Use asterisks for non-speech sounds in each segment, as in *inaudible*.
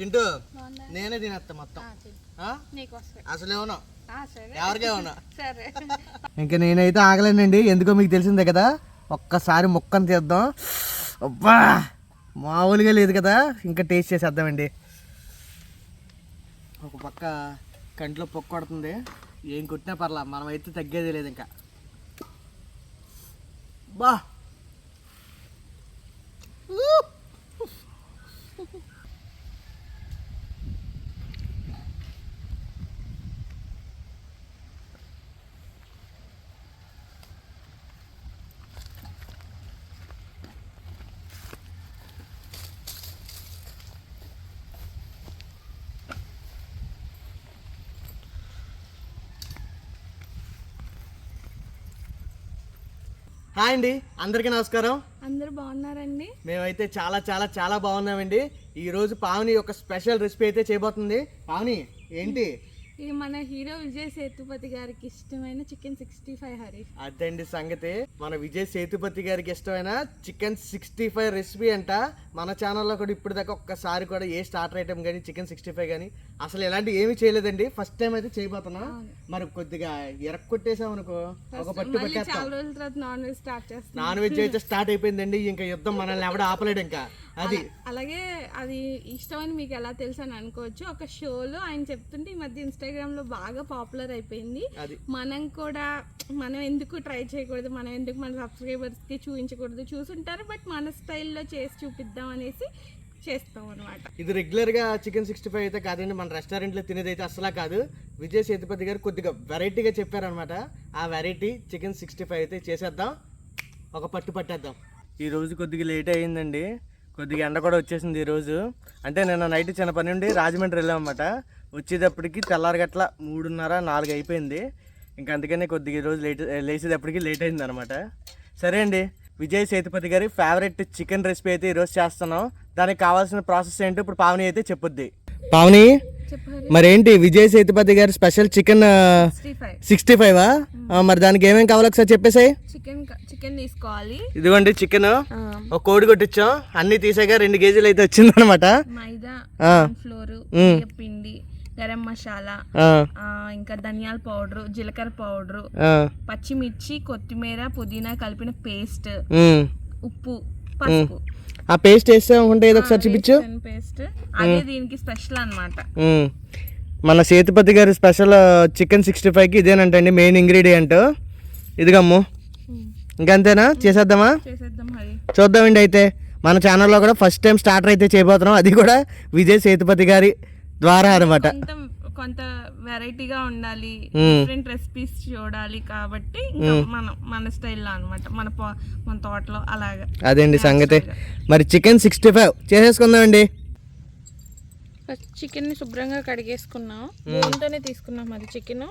చింటూ? నేనే తినేస్తా మొత్తం. అసలు ఏమన్నా ఎవరికే ఉన్నా? ఇంకా నేనైతే ఆగలేనండి. ఎందుకో మీకు తెలిసిందే కదా? ఒక్కసారి ముక్కను తీద్దాం. అబ్బా! మామూలుగా లేదు కదా? ఇంకా టేస్ట్ చేసేద్దామండి. ఒక పక్క కంట్లో పొక్క కొడుతుంది. ఏం కొట్టినా పర్లా మనం అయితే తగ్గేది లేదు ఇంకా. బా! హాయ్ అండి అందరికీ నమస్కారం. అందరూ బాగున్నారండి? మేమైతే చాలా చాలా చాలా బాగున్నామండి. ఈ రోజు పావని ఒక స్పెషల్ రెసిపీ అయితే చేయబోతుంది. పావని ఏంటి? ఇది మన హీరో విజయ్ సేతుపతి గారికి ఇష్టమైన చికెన్ సిక్స్టీ ఫైవ్ హరి అదండి సంగతి. మన విజయ్ సేతుపతి గారికి ఇష్టమైన చికెన్ సిక్స్టీ ఫైవ్ రెసిపీ అంట. మన ఛానల్లో కూడా ఇప్పుడు దాకా ఒక్కసారి కూడా ఏ స్టార్టర్ ఐటమ్ కానీ చికెన్ సిక్స్టీ ఫైవ్ కానీ అసలు ఇలాంటి ఏమీ చేయలేదండి. ఫస్ట్ టైం అయితే చేయబోతున్నా. మరి కొద్దిగా ఎరక్ కొట్టేసాం అనుకో ఒక పట్టు మళ్ళీ పెట్టేస్తాం. చాలా రోజుల తర్వాత నాన్ వెజ్ స్టార్ట్ చేస్తాం నాన్ వెజ్ అయితే స్టార్ట్ అయిపోయిందండి. ఇంకా యుద్ధం మనల్ని ఎవడ ఆపలేడు ఇంకా. అది. అలాగే అది ఇష్టమని మీకు ఎలా తెలుసు అని అనుకోవచ్చు. ఒక షోలో ఆయన చెప్తుంటే ఈ మధ్య ఇన్స్టాగ్రామ్లో బాగా పాపులర్ అయిపోయింది. అది. మనం కూడా మనం ఎందుకు ట్రై చేయకూడదు? మనం ఎందుకు మన సబ్స్క్రైబర్స్కి చూపించకూడదు? చూసుంటారు. బట్ మన స్టైల్లో చేసి చూపిద్దాం అనేసి చేస్తాం అనమాట ఇది రెగ్యులర్గా చికెన్ సిక్స్టీ ఫైవ్ అయితే కాదండి. మన రెస్టారెంట్లో తినేది అయితే అసలు కాదు. విజయ్ సేతుపతి గారు కొద్దిగా వెరైటీగా చెప్పారనమాట ఆ వెరైటీ చికెన్ సిక్స్టీ ఫైవ్ అయితే చేసేద్దాం. ఒక పట్టు పట్టేద్దాం. ఈ రోజు కొద్దిగా లేట్ అయ్యిందండి. కొద్దిగా ఎండ కూడా వచ్చేసింది ఈరోజు అంటే నిన్న నైట్ చిన్న పని ఉండి రాజమండ్రి వెళ్ళామన్నమాట. వచ్చేటప్పటికి తెల్లారగట్ల మూడున్నర నాలుగు అయిపోయింది. ఇంకా అందుకనే కొద్దిగా ఈరోజు రోజు లేట్ లేచేటప్పటికి లేట్ అయింది అనమాట సరే అండి విజయ్ సేతుపతి గారి ఫేవరెట్ చికెన్ రెసిపీ అయితే ఈరోజు చేస్తున్నాం. దానికి కావాల్సిన ప్రాసెస్ ఏంటో ఇప్పుడు పావని అయితే చెప్పొద్ది. పావని మరేంటి? విజయ్ సేతుపతి గారి స్పెషల్ చికెన్ సిక్స్టీ ఫైవ్. మరి దానికి ఏమేమి కావాలో ఒకసారి చెప్పేసాయి. చికెన్ చికెన్ తీసుకోవాలి. ఇదిగోండి చికెన్. ఒక కోడి కొట్టించాం. అన్ని తీసాక రెండు కేజీలు అయితే వచ్చింది అనమాట. ఫ్లోర్. పిండి గరం మసాలా ఇంకా ధనియాల పౌడర్ జీలకర్ర పౌడర్ పచ్చిమిర్చి కొత్తిమీర పుదీనా కలిపిన పేస్ట్ ఉప్పు పసుపు. ఆ పేస్ట్ వేస్తే ఉంటే ఏదో ఒకసారి చూపించు. పేస్ట్. అదే దీనికి స్పెషల్ అన్నమాట. మ్మ్. మన సేతుపతి గారి స్పెషల్ చికెన్ సిక్స్టీ ఫైవ్కి ఇదేనంటండి మెయిన్ ఇంగ్రీడియంట్. ఇదిగమ్ము. ఇంకంతేనా? చేసేద్దామా? చూద్దామండి అయితే. మన ఛానల్లో కూడా ఫస్ట్ టైం స్టార్టర్ అయితే చేయబోతున్నాం. అది కూడా విజయ్ సేతుపతి గారి ద్వారా అనమాట కొంత వెరైటీగా ఉండాలి. డిఫరెంట్ రెసిపీస్ చూడాలి కాబట్టి ఇంకా మనం మన స్టైల్లో అన్నమాట. మన మన తోటలో అలాగా. అదేండి సంగతి? మరి చికెన్ సిక్స్టీ ఫైవ్ చేసేసుకుందామండి. ఫస్ట్ చికెన్ని శుభ్రంగా కడిగేసుకున్నాం. బోన్తోనే తీసుకున్నాం అది చికెన్.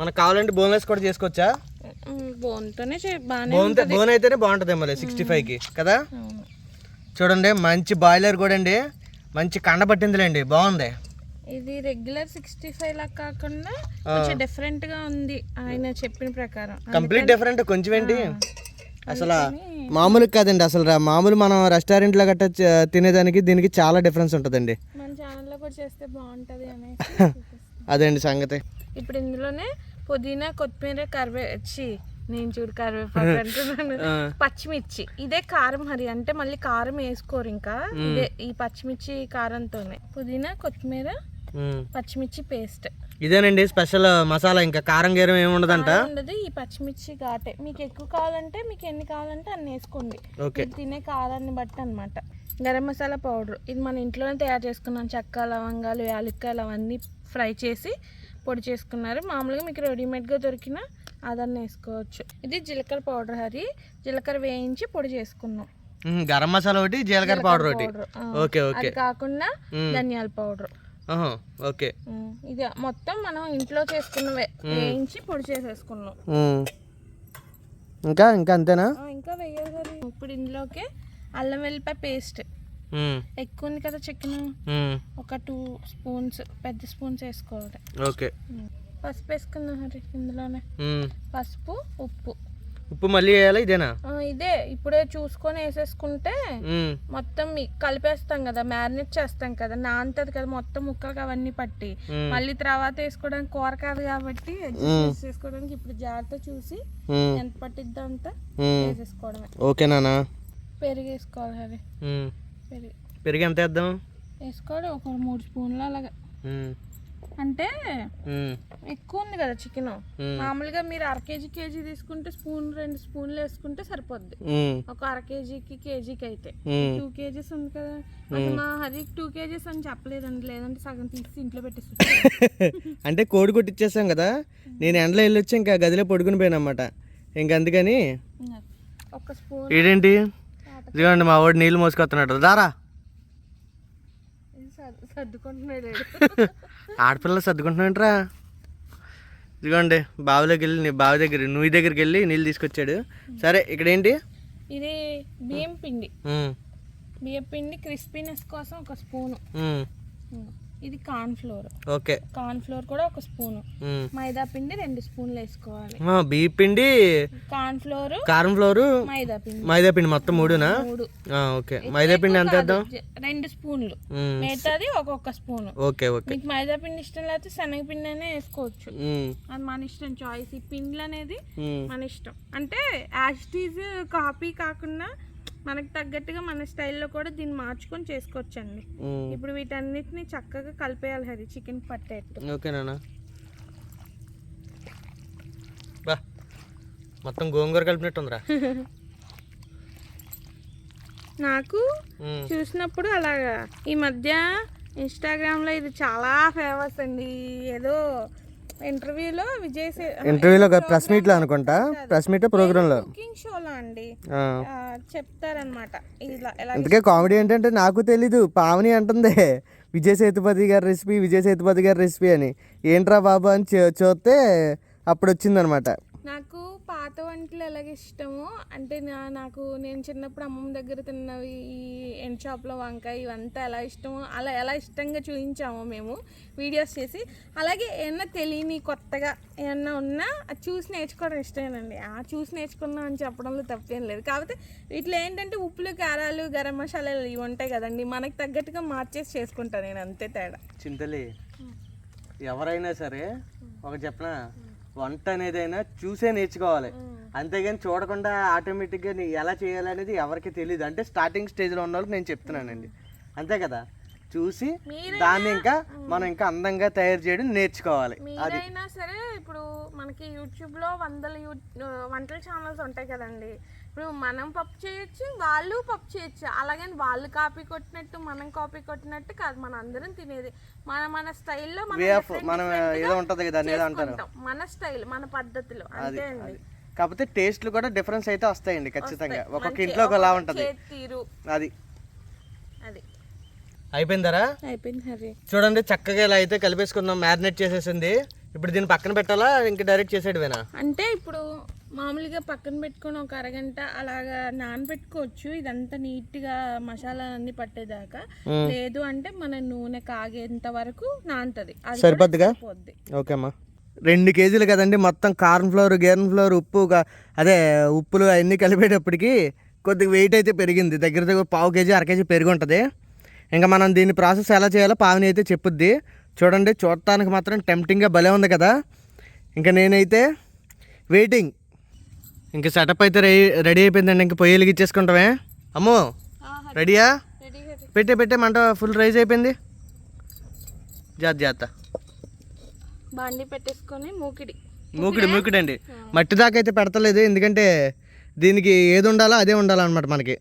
మనకు కావాలంటే బోన్లెస్ కూడా చేసుకోవచ్చా? బోన్తోనే బాగానే బోన్ బోన్ అయితేనే బాగుంటుంది మళ్ళీ సిక్స్టీ ఫైవ్కి కదా. చూడండి మంచి బాయిలర్ కూడా అండి. మంచి కండ పట్టిందిలేండి బాగుంది. ఇది రెగ్యులర్ సిక్స్టీ ఫైవ్ లా కాకుండా కొంచెం డిఫరెంట్గా ఉంది ఆయన చెప్పిన ప్రకారం. కంప్లీట్ డిఫరెంట్ కొంచెం ఏంటి అసలు మామూలు కాదండి అసలు రా- మామూలు మనం రెస్టారెంట్లో గట్ట చ- తినేదానికి దీనికి చాలా డిఫరెన్స్ ఉంటుందండి. మన ఛానల్లో కూడా చేస్తే బాగుంటది అనేసి *laughs* అదండి సంగతి. ఇప్పుడు ఇందులోనే పుదీనా కొత్తిమీర కరివేచి నేను చూడు కరివేపాకు అంటున్నాను. పచ్చిమిర్చి. ఇదే కారం హరి అంటే మళ్ళీ కారం వేసుకోరు ఇంకా. ఇదే ఈ పచ్చిమిర్చి కారంతోనే. పుదీనా కొత్తిమీర. పచ్చిమిర్చి పేస్ట్. ఇదేనండి స్పెషల్ మసాలా. ఇంకా కారం గీరం ఏమి ఉండదంట? ఉండదు ఈ పచ్చిమిర్చి ఘాటే. మీకు ఎక్కువ కావాలంటే మీకు ఎన్ని కావాలంటే అన్ని వేసుకోండి. ఓకే. తినే కారాన్ని బట్టి అనమాట గరం మసాలా పౌడర్. ఇది మన ఇంట్లోనే తయారు చేసుకున్నాం. చెక్క లవంగాలు యాలక్కాయలు అవన్నీ ఫ్రై చేసి పొడి చేసుకున్నారు. మామూలుగా మీకు రెడీమేడ్గా దొరికిన అదన్నీ వేసుకోవచ్చు. ఇది జీలకర్ర పౌడర్ హరి. జీలకర్ర వేయించి పొడి చేసుకున్నాం. గరం మసాలా ఒకటి జీలకర్ర పౌడర్ ఒకటి. Okay okay. కాకుండా. ధనియాల పౌడర్. ఓకే. ఇది మొత్తం మనం ఇంట్లో చేసుకున్నవే. వేయించి పొడి చేసేసుకున్నాం. ఇంకా ఇంకా అంతేనా? ఇంకా వేయాలి. ఇప్పుడు ఇందులోకి అల్లం వెల్లిపాయ పేస్ట్. ఎక్కువ ఉంది కదా చికెన్. ఒక టూ స్పూన్స్ పెద్ద స్పూన్స్ వేసుకోవాలి. ఓకే. పసుపు వేసుకుందాం హరి ఇందులోనే. పసుపు ఉప్పు. ఉప్పు మళ్ళీ వేయాలా ఇదేనా? ఇదే ఇప్పుడే చూసుకొని వేసేసుకుంటే మొత్తం కలిపేస్తాం కదా మ్యారినేట్ చేస్తాం కదా నాంతది కదా మొత్తం ముక్కలకు అవన్నీ పట్టి. మళ్ళీ తర్వాత వేసుకోవడానికి కూర కాదు కాబట్టి చేసుకోవడానికి ఇప్పుడు జాగ్రత్త చూసి ఎంత పట్టిద్దో అంత. వేసేసుకోవడమే. ఓకే నాన్న. పెరుగు వేసుకోవాలి హరి పెరుగు పెరిగి ఎంత వేద్దాం? వేసుకోవాలి ఒక మూడు స్పూన్లు అలాగా. అంటే ఎక్కువ ఉంది కదా చికెన్. మామూలుగా మీరు అర కేజీ కేజీ తీసుకుంటే స్పూన్ రెండు స్పూన్లు వేసుకుంటే సరిపోద్ది. ఒక అర కేజీకి కేజీకి అయితే. టూ కేజీస్ ఉంది కదా. అసలు మా హరికి టూ కేజీస్ అని చెప్పలేదండి. లేదంటే సగం తీసి ఇంట్లో పెట్టేసి *laughs* అంటే కోడి కొట్టిచ్చేసాం కదా. నేను ఎండలో వెళ్ళొచ్చి ఇంకా గదిలో పడుకుని పోయానమాట ఇంక అందుకని ఒక స్పూన్ ఏంటి ఇదిగోండి మా వాడు నీళ్ళు మోసుకొస్తున్నాడు. దారా. సర్దుకుంటున్నాడు. *laughs* ఆడపిల్లలు సర్దుకుంటున్నాంట్రా ఇదిగోండి బావిలోకి వెళ్ళి నీ బావి దగ్గర నువ్వు దగ్గరికి వెళ్ళి నీళ్ళు తీసుకొచ్చాడు. సరే ఇక్కడ ఏంటి ఇది బియ్యం పిండి. బియ్యం పిండి క్రిస్పీనెస్ కోసం ఒక స్పూను. ఇది corn flour. Okay. Corn flour కూడా ఒక స్పూను. మైదా పిండి రెండు స్పూన్లు వేసుకోవాలి. బియ్య పిండి కార్న్ ఫ్లోర్ కారం ఫ్లోరు మైదా పిండి. మైదా పిండి మొత్తం మూడునా? మూడు. ఓకే. మైదా పిండి ఎంత వేద్దాం? రెండు స్పూన్లు. మిగతాది ఒక్కొక్క స్పూను. Okay okay. మీకు మైదా పిండి ఇష్టం లేకపోతే శనగపిండి అయినా వేసుకోవచ్చు. అది మన ఇష్టం చాయిస్ ఈ పిండిలు అనేది మన ఇష్టం. అంటే యాస్టీజ్ కాపీ కాకుండా మనకు తగ్గట్టుగా మన స్టైల్లో కూడా దీన్ని మార్చుకొని చేసుకోవచ్చండి. ఇప్పుడు వీటన్నిటిని చక్కగా కలిపేయాలి హరి చికెన్ పట్టేట్టు. ఓకే నాన్న. బా మొత్తం గోంగూర కలిపినట్టుందిరా. *laughs* నాకు ఉమ్, చూసినప్పుడు అలాగా. ఈ మధ్య ఇన్స్టాగ్రామ్లో ఇది చాలా ఫేమస్ అండి. ఏదో ఇంటర్వ్యూలో విజయ్ ఇంటర్వ్యూలో ప్రెస్ మీట్లో అనుకుంటా? ప్రెస్ మీట్ ప్రోగ్రాంలో కుకింగ్ షోలో అండి. చెప్తారనమాట ఇలా అందుకే కామెడీ ఏంటంటే నాకు తెలీదు పావని అంటుంది విజయ్ సేతుపతి గారి రెసిపీ విజయ్ సేతుపతి గారి రెసిపీ అని. ఏంట్రా బాబు అని చూస్తే అప్పుడు వచ్చిందనమాట పాత వంటలు ఎలాగ ఇష్టమో అంటే నా నాకు నేను చిన్నప్పుడు అమ్మమ్మ దగ్గర తిన్నవి ఈ ఎండ్ షాప్లో వంకాయ ఇవంతా ఎలా ఇష్టమో అలా ఎలా ఇష్టంగా చూపించామో మేము వీడియోస్ చేసి అలాగే ఏమన్నా తెలియని కొత్తగా ఏమన్నా ఉన్నా అది చూసి నేర్చుకోవడం ఇష్టమేనండి. ఆ చూసి నేర్చుకున్నాం అని చెప్పడంలో తప్పేం లేదు. కాకపోతే వీటిలో ఏంటంటే ఉప్పులు కారాలు గరం మసాలాలు ఇవి ఉంటాయి కదండి మనకి తగ్గట్టుగా మార్చేసి చేసుకుంటాను నేను అంతే తేడా. చింతలి ఎవరైనా సరే ఒక చెప్పన? వంట అనేదైనా చూసే నేర్చుకోవాలి. అంతేగాని చూడకుండా ఆటోమేటిక్గా ఎలా చేయాలనేది ఎవరికి తెలియదు అంటే స్టార్టింగ్ స్టేజ్లో ఉన్న వాళ్ళకి నేను చెప్తున్నానండి. అంతే కదా? చూసి దాన్ని ఇంకా మనం ఇంకా అందంగా తయారు చేయడం నేర్చుకోవాలి. మీరైనా సరే ఇప్పుడు మనకి యూట్యూబ్లో వందల యూ వంటల ఛానల్స్ ఉంటాయి కదండి. ఇప్పుడు మనం పప్పు చేయొచ్చు వాళ్ళు పప్పు చేయొచ్చు. అలాగని వాళ్ళు కాపీ కొట్టినట్టు మనం కాపీ కొట్టినట్టు కాదు మన అందరం తినేది. మన మన స్టైల్లో మనం ఏదో ఉంటుంది కదా దాన్ని ఏదో అంటారు. మన స్టైల్ మన పద్ధతిలో. అంతే అండి. కాకపోతే టేస్ట్లు కూడా డిఫరెన్స్ అయితే వస్తాయండి ఖచ్చితంగా. ఒక్కొక్క ఇంట్లో ఒకలా ఉంటుంది. తీరు అది అది. అయిపోయిందరా? అయిపోయింది హరి. చూడండి చక్కగా ఇలా అయితే కలిపేసుకుందాం. మ్యారినేట్ చేసేసింది. ఇప్పుడు దీన్ని పక్కన పెట్టాలా? ఇంకా డైరెక్ట్ చేసేటివేనా అంటే ఇప్పుడు మామూలుగా పక్కన పెట్టుకొని ఒక అరగంట అలాగా నానబెట్టుకోవచ్చు. ఇదంతా నీట్గా మసాలా అన్ని పట్టేదాకా. లేదు అంటే మన నూనె కాగేంత వరకు నానుతుంది. సరిపోద్దిగా? పోద్ది ఓకే అమ్మా. రెండు కేజీలు కదండి మొత్తం కార్న్ ఫ్లోర్ గేర్న్ ఫ్లోర్ ఉప్పు గా- అదే ఉప్పులు అవన్నీ కలిపేటప్పటికి కొద్దిగా వెయిట్ అయితే పెరిగింది. దగ్గర దగ్గర పావు కేజీ అర కేజీ పెరిగి ఉంటుంది. ఇంకా మనం దీని ప్రాసెస్ ఎలా చేయాలో పావని అయితే చెప్పుద్ది. చూడండి చూడటానికి మాత్రం టెంప్టింగ్గా భలే ఉంది కదా. ఇంకా నేనైతే వెయిటింగ్ ఇంకా సెటప్ అయితే రెడీ రెడీ అయిపోయిందండి. ఇంకా పొయ్యి వెలిగించేసుకుంటామే. అమ్మో రెడీయా పెట్టే పెట్టే మంట ఫుల్ రైజ్ అయిపోయింది. జాత్ జాత బాండి పెట్టేసుకొని మూకిడి. మూకుడు మూకుడు? అండి మట్టి దాకా అయితే పెడతలేదు. ఎందుకంటే దీనికి ఏది ఉండాలో అదే ఉండాలన్నమాట మనకి.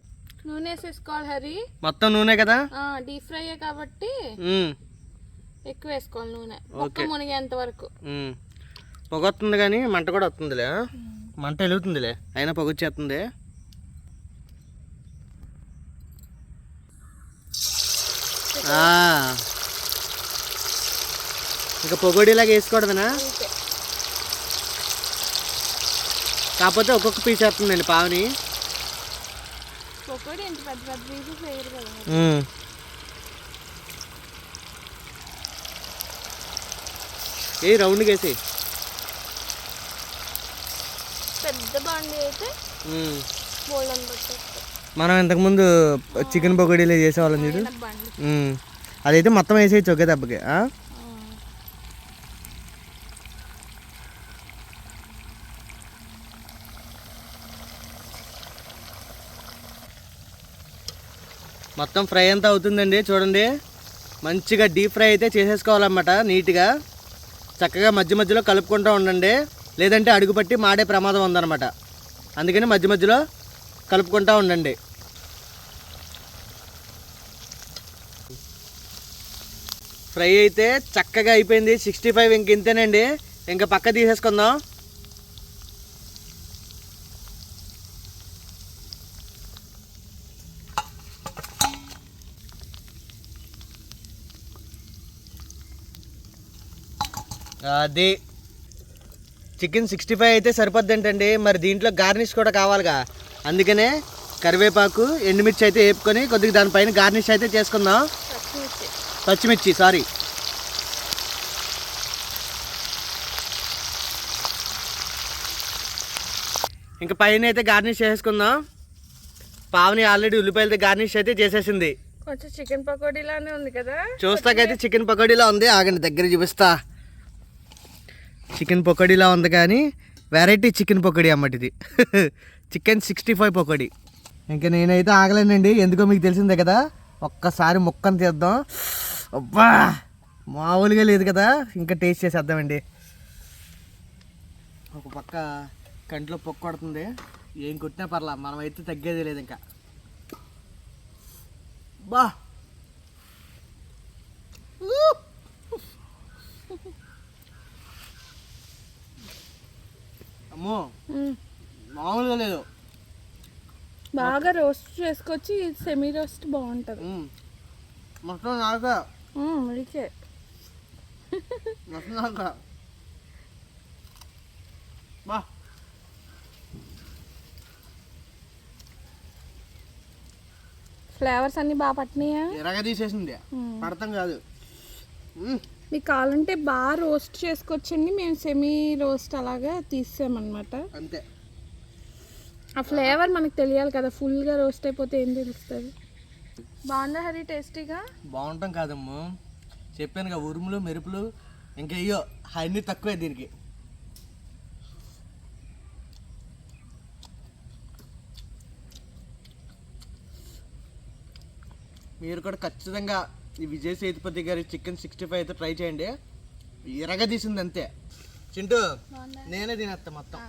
నూనె వేసేసుకోవాలి హరి. మొత్తం నూనె కదా? డీప్ ఫ్రై కాబట్టి ఎక్కువ వేసుకోవాలి నూనె. మొక్క మునిగేంత వరకు. ఉమ్. పొగ వస్తుంది కానీ మంట కూడా వస్తుందిలే. మంట వెలుగుతుందిలే. అయినా పొగ వచ్చేస్తుంది. ఆ. ఇంకా పొగడిలాగా వేసుకోవడమేనా కాకపోతే ఒక్కొక్క పీస్ వేస్తుందండి పావని. ఎంత పెద్ద పెద్ద పీసెస్ వేయరు కదా. ఏ రౌండ్గా వేసి పెద్ద బండి అయితే బోల్డన్ పట్టేస్తుంది మనం ఇంతకుముందు చికెన్ పకోడీలు చేసేవాళ్ళం చూడు. అదైతే మొత్తం వేసేయచ్చు ఒకే దెబ్బకి ఆ? మొత్తం ఫ్రై అంతా అవుతుందండి చూడండి. మంచిగా డీప్ ఫ్రై అయితే చేసేసుకోవాలన్నమాట నీట్గా. చక్కగా మధ్య మధ్యలో కలుపుకుంటూ ఉండండి. లేదంటే అడుగుపట్టి మాడే ప్రమాదం ఉందన్నమాట. అందుకని మధ్య మధ్యలో కలుపుకుంటూ ఉండండి. ఫ్రై అయితే చక్కగా అయిపోయింది సిక్స్టీ ఫైవ్ ఇంక ఇంతేనండి. ఇంకా పక్క తీసేసుకుందాం. అది. చికెన్ సిక్స్టీ ఫైవ్ అయితే సరిపోద్ది ఏంటండి మరి దీంట్లో గార్నిష్ కూడా కావాలిగా. అందుకనే కరివేపాకు ఎండుమిర్చి అయితే వేపుకొని కొద్దిగా దానిపైన గార్నిష్ అయితే చేసుకుందాం. పచ్చిమిర్చి. సారీ. ఇంకా పైన అయితే గార్నిష్ చేసుకుందాం పావని ఆల్రెడీ ఉల్లిపాయలతో గార్నిష్ అయితే చేసేసింది. కొంచెం చికెన్ పకోడీలానే ఉంది కదా? చూస్తాకైతే చికెన్ పకోడీలా ఉంది. ఆగండి దగ్గర చూపిస్తా. చికెన్ పకోడీలా ఉంది కానీ వెరైటీ చికెన్ పకోడీ అన్నమాట ఇది. చికెన్ సిక్స్టీ ఫైవ్ పకోడీ ఇంకా నేనైతే ఆగలేనండి. ఎందుకో మీకు తెలిసిందే కదా ఒక్కసారి ముక్కను తీద్దాం. అబ్బా మామూలుగా లేదు కదా. ఇంకా టేస్ట్ చేసేద్దామండి. ఒక పక్క కంట్లో పొక్క కొడుతుంది. ఏం కొట్టినా పర్లా మనం అయితే తగ్గేది లేదు ఇంకా. బా! అమ్మో. మామూలుగా లేదు. బాగా రోస్ట్ చేసుకొచ్చి సెమీ రోస్ట్ బాగుంటుంది. మొత్తం ఉడికే. మొత్తం బా. ఫ్లేవర్స్ అన్నీ బాగా పట్టినాయా? ఎరగ తీసేసింది. పడతాం కాదు. మీకు కావాలంటే బాగా రోస్ట్ చేసుకొచ్చండి మేము సెమీ రోస్ట్ అలాగా తీసామన్నమాట అంతే. ఆ ఫ్లేవర్ మనకు తెలియాలి కదా ఫుల్గా రోస్ట్ అయిపోతే ఏం తెలుస్తుంది? బాగుందా హరి టేస్టీగా? బాగుంటాం కాదమ్మా. చెప్పాను కదా ఉరుములు మెరుపులు ఇంకా అయ్యో అన్నీ తక్కువే దీనికి. మీరు కూడా ఖచ్చితంగా ఈ విజయ్ సేతుపతి గారి చికెన్ సిక్స్టీ ఫైవ్ అయితే ట్రై చేయండి. ఎరగదీసింది అంతే. చింటూ నేనే తినేస్తా మొత్తం.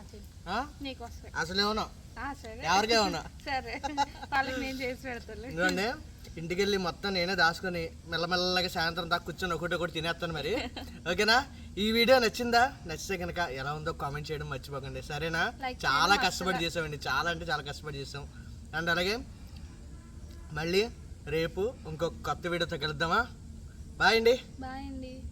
ఆ? నీకోసమే. అసలు ఏమన్నా? సరే. ఎవరికే ఉన్నా ఇంటికి వెళ్ళి మొత్తం నేనే దాచుకొని మెల్లమెల్లగా సాయంత్రం దాకా కూర్చొని ఒకటి ఒకటి తినేస్తాను మరి. ఓకేనా? ఈ వీడియో నచ్చిందా? నచ్చితే కనుక ఎలా ఉందో కామెంట్ చేయడం మర్చిపోకండి. సరేనా? చాలా కష్టపడి చేసామండి. చాలా అంటే చాలా కష్టపడి చేసాం. అండ్ అలాగే మళ్ళీ రేపు ఇంకొక కొత్త వీడియోతో కలుద్దామా? బాయ్ అండి. బాయ్ అండి.